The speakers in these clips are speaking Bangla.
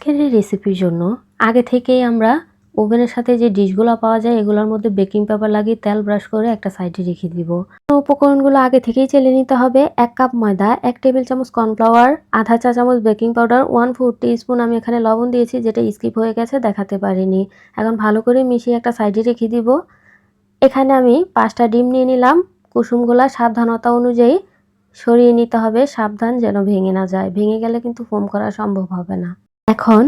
আজকের এই রেসিপির জন্য আগে থেকেই আমরা ওভেনের সাথে যে ডিশগুলো পাওয়া যায়, এগুলোর মধ্যে বেকিং পেপার লাগিয়ে তেল ব্রাশ করে একটা সাইডে রেখে দিব। উপকরণগুলো আগে থেকেই চেলে নিতে হবে। এক কাপ ময়দা, এক টেবিল চামচ কর্নফ্লাওয়ার, আধা চা চামচ baking powder one four spoon আমি এখানে লবণ দিয়েছি, যেটা স্কিপ হয়ে গেছে, দেখাতে পারিনি। এখন ভালো করে মিশিয়ে একটা সাইডে রেখে দিব। এখানে আমি পাঁচটা ডিম নিয়ে নিলাম। কুসুমগুলা সাবধানতা অনুযায়ী সরিয়ে নিতে হবে, সাবধান যেন ভেঙে না যায়। ভেঙে গেলে কিন্তু ফোম করা সম্ভব হবে না। এখন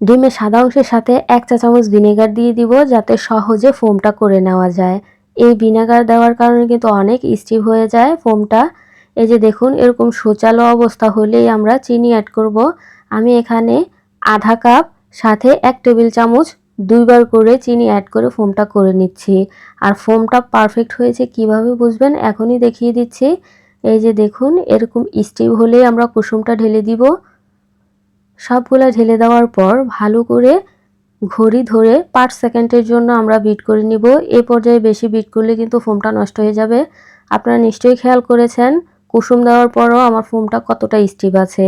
ডিমের সাদা অংশের সাথে এক চা চামচ ভিনেগার দিয়ে দিব যাতে সহজে ফোমটা করে নেওয়া যায়। এই ভিনেগার দেওয়ার কারণে কিন্তু অনেক স্টিভ হয়ে যায় ফোমটা। এই যে দেখুন, এরকম সোচালো অবস্থা হলেই আমরা চিনি অ্যাড করব। আমি এখানে আধা কাপ, সাথে এক টেবিল চামচ, দুইবার করে চিনি অ্যাড করে ফোমটা করে নিচ্ছি। আর ফোমটা পারফেক্ট হয়েছে কীভাবে বুঝবেন এখনই দেখিয়ে দিচ্ছি। এই যে দেখুন, এরকম স্টিভ হলেই আমরা কুসুমটা ঢেলে দিব। সবগুলো ঢেলে দেওয়ার পর ভালো করে ঘড়ি ধরে পাঁচ সেকেন্ডের জন্য আমরা বিট করে নিব। এ পর্যায়ে বেশি বিট করলে কিন্তু ফোমটা নষ্ট হয়ে যাবে। আপনারা নিশ্চয়ই খেয়াল করেছেন, কুসুম দেওয়ার পরও আমার ফোমটা কতটা স্টিভ আছে।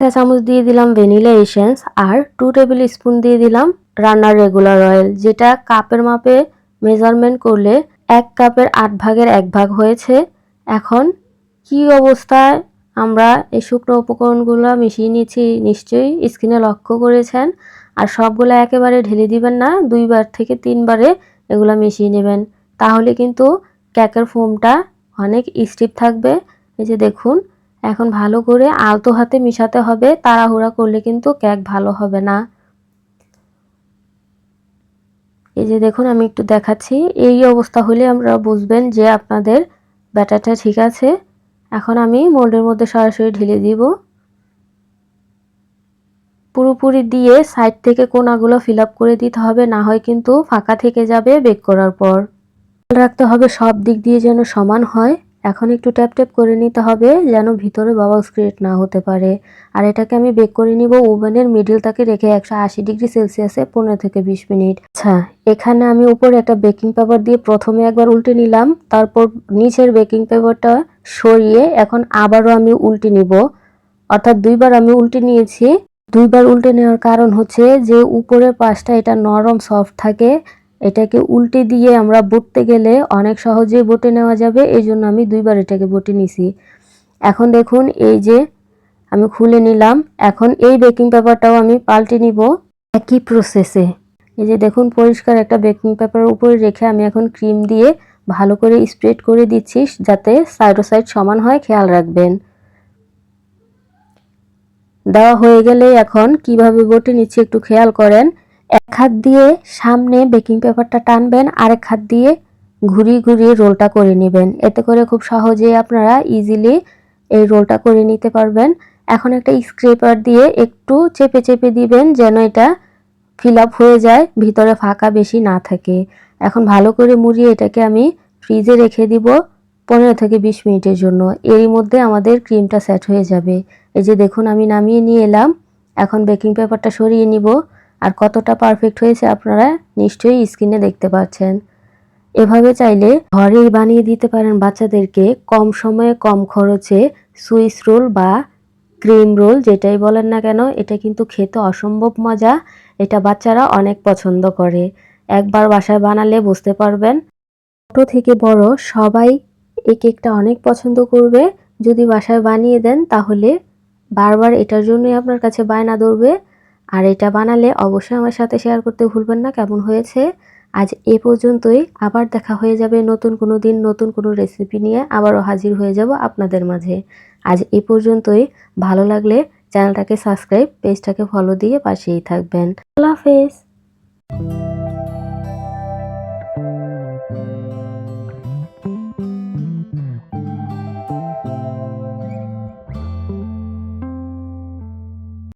চা চামচ দিয়ে দিলাম ভ্যানিলা এসেন্স আর টু টেবিল স্পুন দিয়ে দিলাম রান্নার রেগুলার অয়েল, যেটা কাপের মাপে মেজারমেন্ট করলে এক কাপের আট ভাগের এক ভাগ হয়েছে। এখন কি অবস্থায় আমরা এই শুকনো উপকরণগুলো মিশিয়ে নিয়েছি, নিশ্চয়ই স্কিনে লক্ষ্য করেছেন। আর সবগুলো একেবারে ঢেলে দিবেন না, দুইবার থেকে তিনবারে এগুলো মিশিয়ে নেবেন। তাহলে কিন্তু ক্যাকের ফোমটা অনেক স্টিপ থাকবে। এই যে দেখুন, এখন ভালো করে আলতো হাতে মিশাতে হবে, তাড়াহুড়া করলে কিন্তু ক্যাক ভালো হবে না। এই যে দেখুন, আমি একটু দেখাচ্ছি। এই অবস্থা হলে আমরা বুঝবেন যে আপনাদের ব্যাটারটা ঠিক আছে। এখন আমি মোল্ডের মধ্যে সরাসরি ঢেলে দিব। পুরোপুরি দিয়ে সাইড থেকে কোনাগুলো ফিল করে দিতে হবে, না হয় কিন্তু ফাঁকা থেকে যাবে বেক করার পর। রাখতে হবে সব দিক দিয়ে যেন সমান হয়। এখন একটু ট্যাপ ট্যাপ করে নিতে হবে যেন ভিতরে বাবাউস ক্রিয়েট না হতে পারে। আর এটাকে আমি বেক করে নিব ওভেনের মিডিল তাকে রেখে একশো আশি ডিগ্রি সেলসিয়াসে পনেরো থেকে বিশ মিনিট। আচ্ছা এখানে আমি উপরে একটা বেকিং পেপার দিয়ে প্রথমে একবার উল্টে নিলাম, তারপর নিচের বেকিং পেপারটা সরিয়ে এখন আবারও আমি উল্টে নিব। অর্থাৎ দুইবার আমি উল্টে নিয়েছি। দুইবার উল্টে নেওয়ার কারণ হচ্ছে যে উপরের পাশটা এটা নরম সফট থাকে এটাকে উল্টে দিয়ে আমরা বটতে গেলে অনেক সহজেই বটে নেওয়া যাবে, এই জন্য আমি দুইবার এটাকে বটে নিছি। এখন দেখুন, এই যে আমি খুলে নিলাম। এখন এই বেকিং পেপারটাও আমি পাল্টে নিব একই প্রসেসে এই যে দেখুন, পরিষ্কার একটা বেকিং পেপারের উপরে রেখে আমি এখন ক্রিম দিয়ে ভালো করে স্প্রেড করে দিচ্ছি, যাতে সাইড সাইড সমান হয়, খেয়াল রাখবেন। দেওয়া হয়ে গেলে এখন কীভাবে বটে নিচ্ছি একটু খেয়াল করেন। এক হাত দিয়ে সামনে বেকিং পেপারটা টানবেন, আরেক হাত দিয়ে ঘুরিয়ে ঘুরিয়ে রোলটা করে নেবেন। এতে করে খুব সহজেই আপনারা ইজিলি এই রোলটা করে নিতে পারবেন। এখন একটা স্ক্রেপার দিয়ে একটু চেপে চেপে দিবেন যেন এটা ফিল আপ হয়ে যায়, ভিতরে ফাঁকা বেশি না থাকে। এখন ভালো করে মুড়িয়ে এটাকে আমি ফ্রিজে রেখে দিব পনেরো থেকে বিশ মিনিটের জন্য। এরই মধ্যে আমাদের ক্রিমটা সেট হয়ে যাবে। এই যে দেখুন, আমি নামিয়ে নিয়ে এলাম। এখন বেকিং পেপারটা সরিয়ে নিব। আর কতটা পারফেক্ট হয়েছে আপনারা নিশ্চয়ই স্ক্রিনে দেখতে পাচ্ছেন। এভাবে চাইলে ঘরেই বানিয়ে দিতে পারেন বাচ্চাদেরকে কম সময়ে কম খরচে সুইস রোল বা ক্রিম রোল যেটাই বলেন না কেন, এটা কিন্তু খেতে অসম্ভব মজা, এটা বাচ্চারা অনেক পছন্দ করে। একবার বাসায় বানালে বুঝতে পারবেন। ছোটো থেকে বড় সবাই এই কেকটা অনেক পছন্দ করবে। যদি বাসায় বানিয়ে দেন তাহলে বারবার এটার জন্যই আপনার কাছে বায়না ধরবে। আর এটা বানালে অবশ্যই আমার সাথে শেয়ার করতে ভুলবেন না। কেমন হয়েছে? আজ এ পর্যন্তই। আবার দেখা হয়ে যাবে নতুন কোনো দিন, নতুন কোনো রেসিপি নিয়ে। আবারও হাজির হয়ে যাব আপনাদের মাঝে। আজ এ পর্যন্তই। ভালো লাগলে চ্যানেলটাকে সাবস্ক্রাইব পেজটাকে ফলো দিয়ে পাশেই থাকবেন। আল্লাহ হাফেজ।